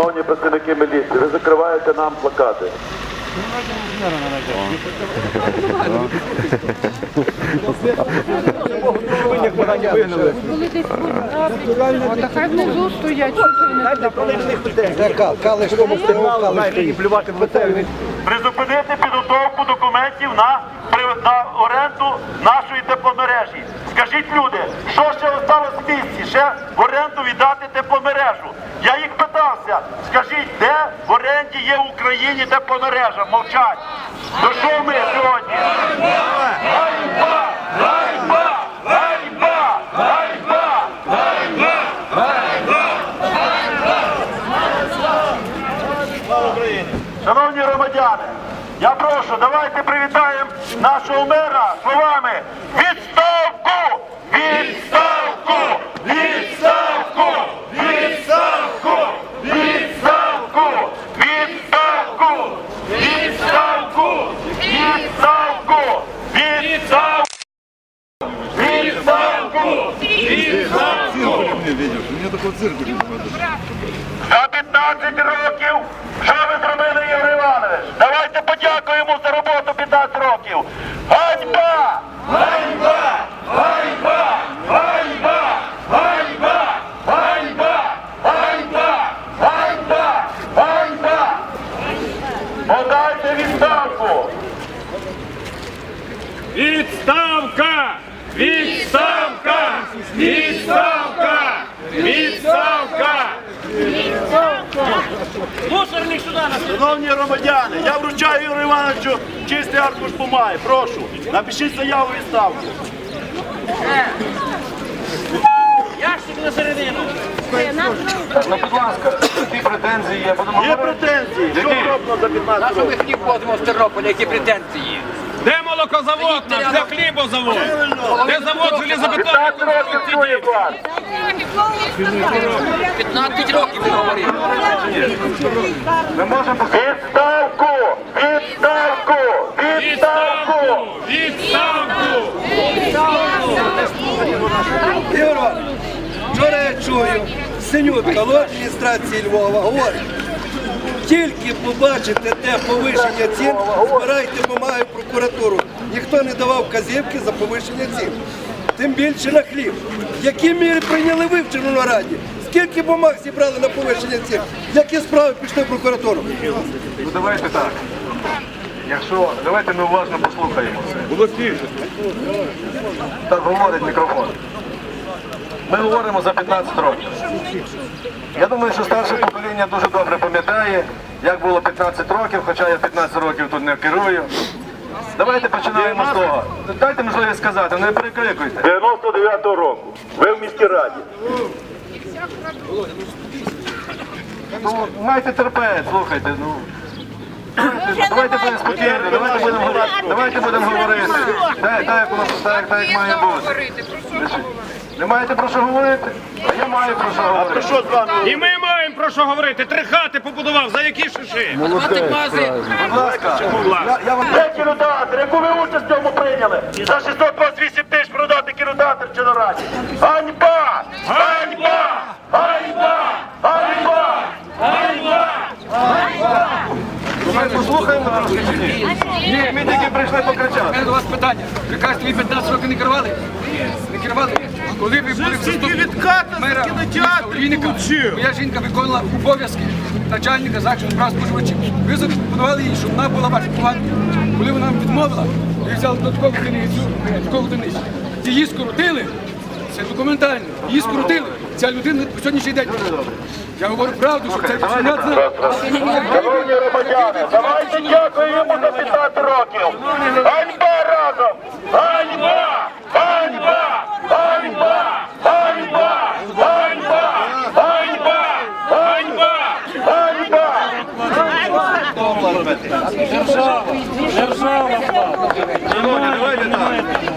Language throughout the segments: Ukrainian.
Шановні працівники міліції, ви закриваєте нам плакати. Хай внизу туди положили? Призупинити підготовку документів на, при- на оренду нашої тепломережі. Скажіть люди, що ще осталось в місті? Ще в оренду віддати тепломережу. Я їх питався, скажіть, де в оренді є в Україні де по мережам Мовчать. До що ми сьогодні? Гайба! Ганьба! Tóquio. Anima! Шановні громадяни, я вручаю Юрію Івановичу чистий аркуш бумаги. Прошу, напишіть заяву відставку. Ящик на середину! Ну, будь ласка, які претензії є? Будемо Є претензії? Що Які? зроблено за 15 Що ми років? хліб возимо з Тернополя, які претензії? Де молокозавод наш? Де хлібозавод? Де завод 15 железобетонних років чує конструкцій? вас. 15 років ми говоримо. Ми можемо Відставку! Відставку! Відставку! Відставку! Ігор вчора я чую, Синютка, в адміністрації Львова говорить, тільки побачите те повищення цін, збирайте бумаги в прокуратуру. Ніхто не давав вказівки за повищення цін. Тим більше на хліб. Які міри прийняли ви в Червонораді? Скільки бумаг зібрали на повищення цін? Які справи пішли в прокуратуру? Ну давайте так. Якщо давайте ми уважно послухаємо це. Так говорить мікрофон. Ми говоримо за 15 років. Я думаю, що старше покоління дуже добре пам'ятає, як було 15 років, хоча я 15 років тут не керую. Давайте починаємо з того. Дайте можливість сказати, не перекрикуйте. 99-го року. Ви в міській раді. Ну, майте терпець, слухайте, ну. Давайте будемо спокійно, давайте будемо говорити. Давайте будемо говорити. Так, так, так, так, має бути. Не маєте про що говорити? А я маю про що Про говорити. що з вами? І ми маємо про що говорити. Три хати побудував. За які шиши? Будь ласка, я, я вам Де кінотеатр? Яку ви участь в цьому прийняли? За 628 тисяч продати кінотеатр в Чорнораді. Ганьба! Ганьба! Ганьба! Ганьба! Ми послухаємо трошки чи ні? Ні, ми тільки прийшли У покричати. мене до вас питання. Ви кажете, ви 15 років не керували? Не керували? Коли ви були в заступнику мера міста Олійника, моя жінка виконувала обов'язки начальника захисту прав споживачів. Ви запропонували їй, щоб вона була ваша команда. Коли вона відмовила, ви взяли додаткову одиницю, додаткову одиницю. Її скоротили, це документально. Її скоротили. Ця людина по сьогоднішній день. Я говорю правду, що це починати. Шановні громадяни, давайте дякуємо йому за 15 років. Ганьба разом! Ганьба! Ганьба! Ганьба! Ганьба! Ганьба! Ганьба! Ганьба! Ганьба! Так.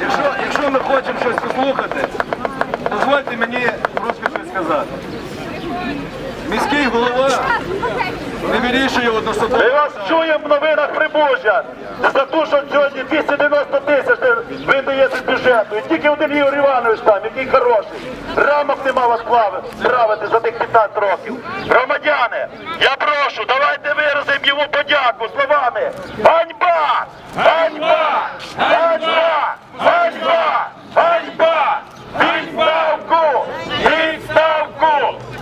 Якщо, якщо ми хочемо щось послухати, дозвольте мені трошки щось сказати. міський голова не вирішує Ми вас чуємо в новинах Прибужжя. За те, що сьогодні 290 тисяч ви даєте з бюджету. І тільки один Ігор Іванович там, який хороший. Рамок нема вас плавити за тих 15 років. Громадяни, я прошу, давайте виразимо йому подяку словами. Ганьба! Ганьба! Ганьба! Ганьба! Ганьба! Відставку!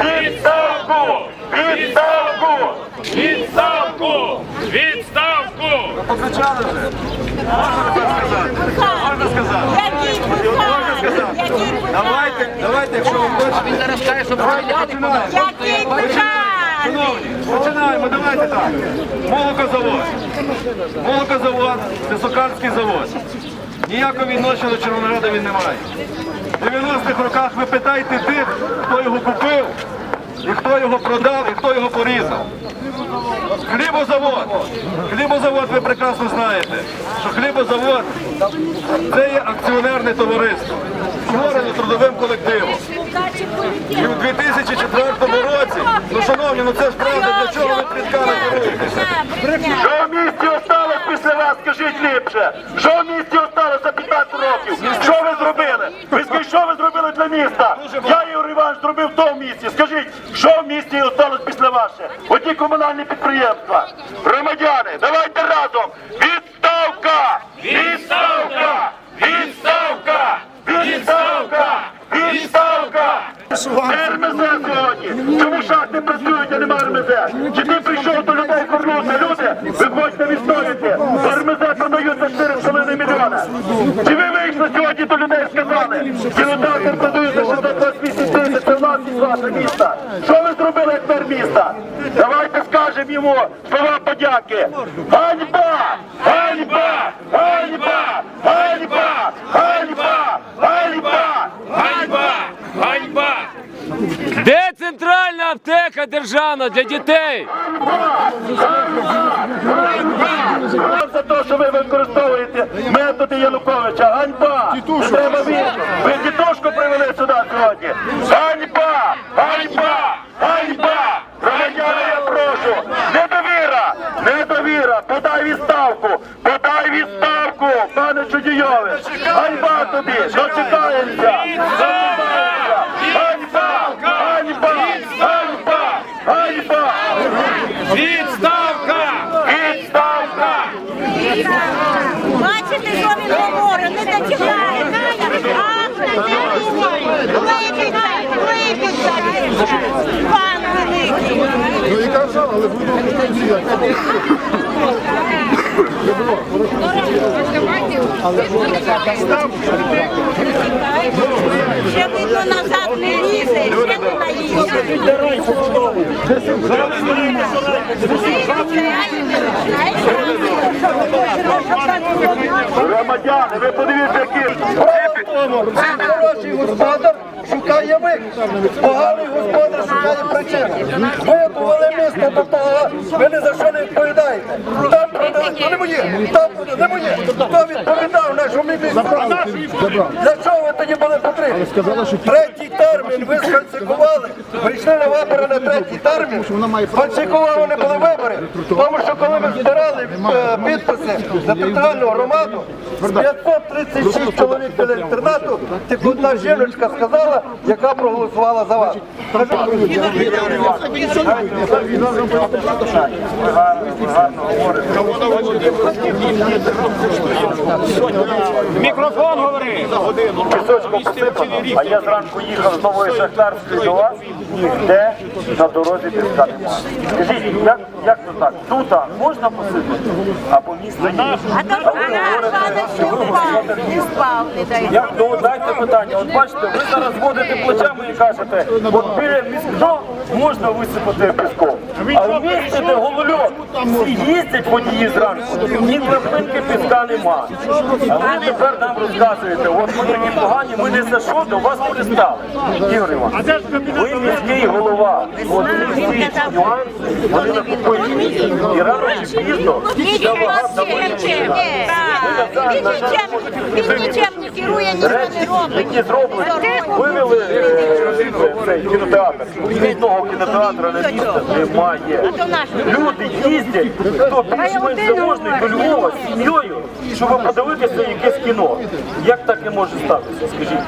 Відставку! Відставку! Відставку! Відставку! Покричали вже. Можна сказати? Який писар? Який Давайте, давайте, якщо ви хочете. Він зараз каже, що розстріляли по нас. Який писар? Шановні, починаємо, давайте так. Молокозавод. Молокозавод, це Сокарський завод. Ніякого відношення до Червонограда він не має. В 90-х роках ви питаєте тих, хто його купив, і хто його продав, і хто його порізав. Хлібозавод. Хлібозавод ви прекрасно знаєте, що хлібозавод це є акціонерне товариство, створено трудовим колективом. І в 2004 році, ну шановні, ну це ж правда, для чого ви плітками керуєтеся? Вас, скажіть ліпше? Що в місті осталось за 15 років? Що ви зробили? Ви скажіть, що ви зробили для міста? Я Ігор Іванович зробив то в місті. Скажіть, що в місті осталось після ваше одні комунальні підприємства. Громадяни, давайте разом. Відставка! Відставка! Відставка! Відставка! Відставка! РМЗ сьогодні! Чому шахти працюють, а немає РМЗ? Чи ти прийшов до людей повернути? Люди, ви хочете відстояти? РМЗ продаються 4,5. Чи ви вийшли сьогодні до людей і сказали? Кінотеатр продаються 628 тисяч, це власність ваша міста. Що ви зробили як мер міста? Давайте скажемо йому слова подяки. Ганьба! Ганьба! Ганьба! Ганьба! Ганьба! Ганьба! Ганьба! Де центральна аптека державна для дітей? Вам за те, що ви використовуєте методи Януковича. Ганьба! Треба. Ви дітошку привели сюди сьогодні. Ганьба! Ганьба! Ганьба! Громадяни, я прошу! Недовіра! Недовіра! Подай відставку! Подай відставку, пане Чудійович! Ганьба тобі! Дочекаємося! Дочекаємося! Ганьба! Ганьба! Ганьба! Ганьба! Відставка! Відставка! Бачите, що він говорить? Не дочекає. Пан великий. Ну і казав, але буду Ще видно назад не лізе. Громадяни, ви подивіться, які Хороший господар шукає вихід. Поганий господар шукає причину. Ви повели місто до того, ви ні за що не відповідаєте. Там продали, то не моє, там продали, не моє. Хто відповідав нашому місту? Для чого ви тоді були потрібні? Третій термін ви сфальсифікували. Прийшли на вибори на третій термін. Фальсифікували не були вибори. Тому що коли ми збирали е, підписи за територіальну громаду, 536 чоловік біля інтернату, тільки одна жіночка сказала, яка проголосувала за вас. Мікрофон говори! пісочком посипано, а я зранку їхав з нової шахтарської до вас, ніде на дорозі піска немає. Скажіть, як, як це так? Тут можна посипати, а по місту ні. А то не впав, не дай. Як ну дайте питання? От бачите, ви зараз водите плечами і кажете, от біля місько можна висипати піском. А в місті, де голольот, всі їздять водії зранку, ні краплинки піска нема. А ви тепер нам розказуєте, от ми такі погані, ми не за що до вас пристали. Ігор Іванович, ви міський голова. От ці нюанси, вони накопичуються. І рано чи пізно ця вага Нічим, він нічим не керує, нічого не робить. які зроблені, вивели е, цей кінотеатр. Ні одного кінотеатру на місто немає. Люди їздять, хто більш-менш заможний до Львова з сім'єю, щоб подивитися якесь кіно. Як таке може статися? Скажіть,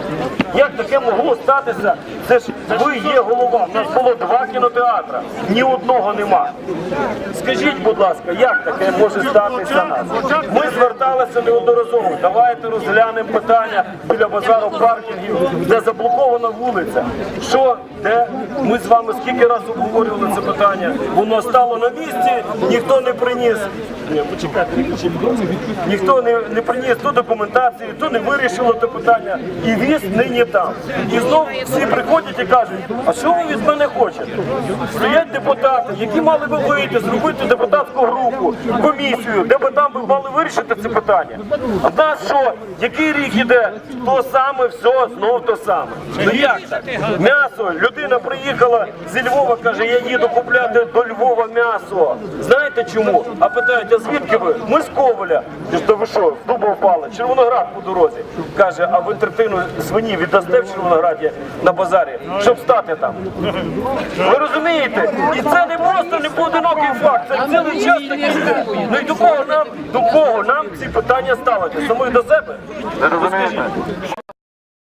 як таке могло статися? Це ж ви є голова. У нас було два кінотеатри, ні одного нема. Скажіть, будь ласка, як таке може статися нас? Ми зверталися неодноразово. Давайте розглянемо питання біля базару паркінгів, де заблокована вулиця. Що, де? Ми з вами скільки разів обговорювали це питання. Воно стало на місці, ніхто не приніс. Ласка. ніхто не, не приніс ту документацію, то не вирішило те питання. І віз нині там. І знову всі приходять і кажуть, а що ви від мене хочете? Стоять депутати, які мали би вийти, зробити депутатську групу, комісію, де би там би мали вирішити це питання. А нас що? Який рік іде? То саме, все, знов то саме. Ну як так? М'ясо, людина приїхала зі Львова, каже, я їду купляти до Львова м'ясо. Знаєте чому? А питають, а звідки ви? Ми з Коваля. Я ви що, з дуба впали? Червоноград по дорозі. Каже, а ви третину свині віддасте в Червонограді на базарі, щоб стати там. Ви розумієте? І це не просто не поодинокий факт, це цілий час такий. Ну і до кого нам, до кого нам ці питання ставити? Самої до себе? Не розумієте?